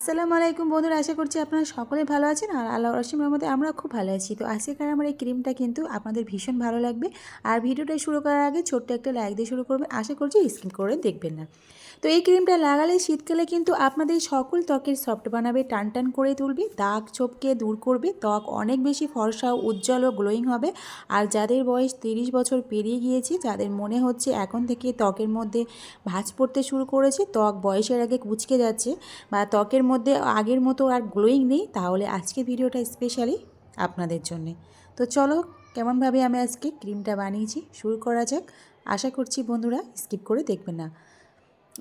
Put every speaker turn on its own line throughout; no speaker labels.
আসসালামু আলাইকুম বন্ধুরা, আশা করছি আপনারা সকলে ভালো আছেন আর আল্লাহ রসিমের মধ্যে আমরা খুব ভালো আছি। তো আজকের আমার এই ক্রিমটা কিন্তু আপনাদের ভীষণ ভালো লাগবে। আর ভিডিওটা শুরু করার আগে ছোট্ট একটা লাইক দিয়ে শুরু করবেন, আশা করছি স্কিন করে দেখবেন না। তো এই ক্রিমটা লাগালে শীতকালে কিন্তু আপনাদের সকল ত্বকের সফট বানাবে, টান টান করে তুলবে, দাগ ছোপকে দূর করবে, ত্বক অনেক বেশি ফর্সা, উজ্জ্বল ও গ্লোয়িং হবে। আর যাদের বয়স তিরিশ বছর পেরিয়ে গিয়েছে, যাদের মনে হচ্ছে এখন থেকে ত্বকের মধ্যে ভাঁজ পড়তে শুরু করেছে, ত্বক বয়সের আগে কুচকে যাচ্ছে বা ত্বকের মধ্যে আগের মতো আর গ্লোয়িং নেই, তাহলে আজকে ভিডিওটা স্পেশালি আপনাদের জন্যে। তো চলো, কেমনভাবে আমি আজকে ক্রিমটা বানিয়েছি, শুরু করা যাক। আশা করছি বন্ধুরা স্কিপ করে দেখবেন না।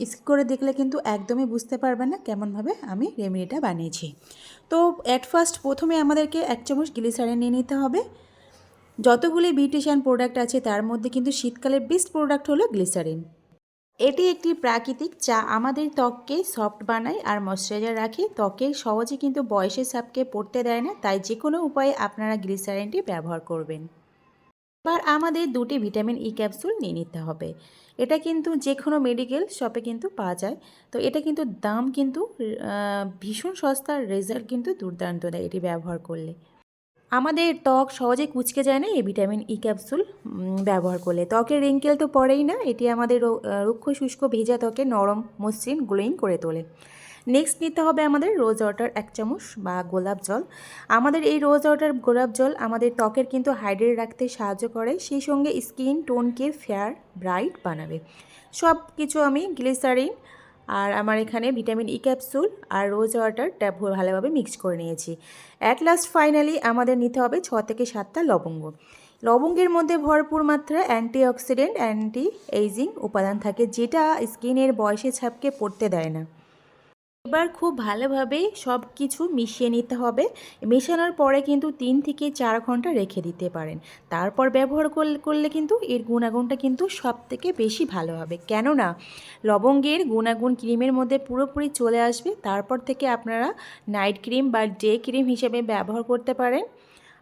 স্কিপ করে দেখলে কিন্তু একদমই বুঝতে পারবেন না কেমনভাবে আমি রেমেডিটা বানিয়েছি। তো অ্যাট ফার্স্ট প্রথমে আমাদেরকে এক চামচ গ্লিসারিন নিয়ে নিতে হবে। যতগুলি বিউটিশিয়ান প্রোডাক্ট আছে, তার মধ্যে কিন্তু শীতকালের বেস্ট প্রোডাক্ট হলো গ্লিসারিন এটি একটি প্রাকৃতিক চা আমাদের ত্বককে সফট বানায় আর ময়শ্চারাইজার রাখে। ত্বকে সহজে কিন্তু বয়সের সাপকে পড়তে দেয় না, তাই যে কোনো উপায়ে আপনারা গ্লিসারিনটি ব্যবহার করবেন। এবার আমাদের দুটি ভিটামিন ই ক্যাপসুল নিয়ে নিতে হবে। এটা কিন্তু যে কোনো মেডিকেল শপে কিন্তু পাওয়া যায়। তো এটা কিন্তু দাম কিন্তু ভীষণ সস্তার রেজাল্ট কিন্তু দুর্দান্ত দেয় এটি ব্যবহার করলে। আমাদের ত্বক সহজে কুচকে যায় না, এই ভিটামিন ই ক্যাপসুল ব্যবহার করলে। ত্বকের রিঙ্কেল তো পড়েই না, এটি আমাদের রুক্ষ, শুষ্ক, ভেজা ত্বকে নরম মসৃণ গ্লোয়িং করে তোলে। নেক্সট নিতে হবে আমাদের রোজ ওয়াটার এক চামচ বা গোলাপ জল। আমাদের এই রোজ ওয়াটার গোলাপ জল আমাদের ত্বকের কিন্তু হাইড্রেট রাখতে সাহায্য করে, সেই সঙ্গে স্কিন টোনকে ফেয়ার ব্রাইট বানাবে। সব কিছু আমি গ্লিসারিন আর আমার এখানে ভিটামিন ই ক্যাপসুল আর রোজ ওয়াটারটা ভালোভাবে মিক্স করে নিয়েছি। অ্যাট লাস্ট ফাইনালি আমাদের নিতে হবে ছ থেকে সাতটা লবঙ্গ। লবঙ্গের মধ্যে ভরপুর মাত্রা অ্যান্টিঅক্সিডেন্ট অ্যান্টি এইজিং উপাদান থাকে যেটা স্কিনের বয়সে ছাপকে পড়তে দেয় না। এবার খুব ভালোভাবে সব কিছু মিশিয়ে নিতে হবে। মেশানোর পরে কিন্তু তিন থেকে চার ঘণ্টা রেখে দিতে পারেন। তারপর ব্যবহার করলে কিন্তু এর গুণাগুণটা কিন্তু সব থেকে বেশি ভালো হবে। কেননা লবঙ্গের গুণাগুণ ক্রিমের মধ্যে পুরোপুরি চলে আসবে। তারপর থেকে আপনারা নাইট ক্রিম বা ডে ক্রিম হিসেবে ব্যবহার করতে পারেন।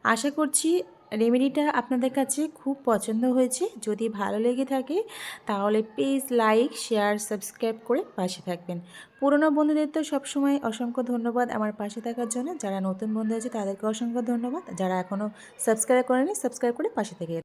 আশা করছি রেমেডিটা আপনাদের কাছে খুব পছন্দ হয়েছে। যদি ভালো লেগে থাকে, তাহলে প্লিজ লাইক, শেয়ার, সাবস্ক্রাইব করে পাশে থাকবেন। পুরনো বন্ধুদের তো সবসময় অসংখ্য ধন্যবাদ আমার পাশে থাকার জন্য। যারা নতুন বন্ধু আছে, তাদেরকে অসংখ্য ধন্যবাদ। যারা এখনও সাবস্ক্রাইব করেনি সাবস্ক্রাইব করে পাশে থেকে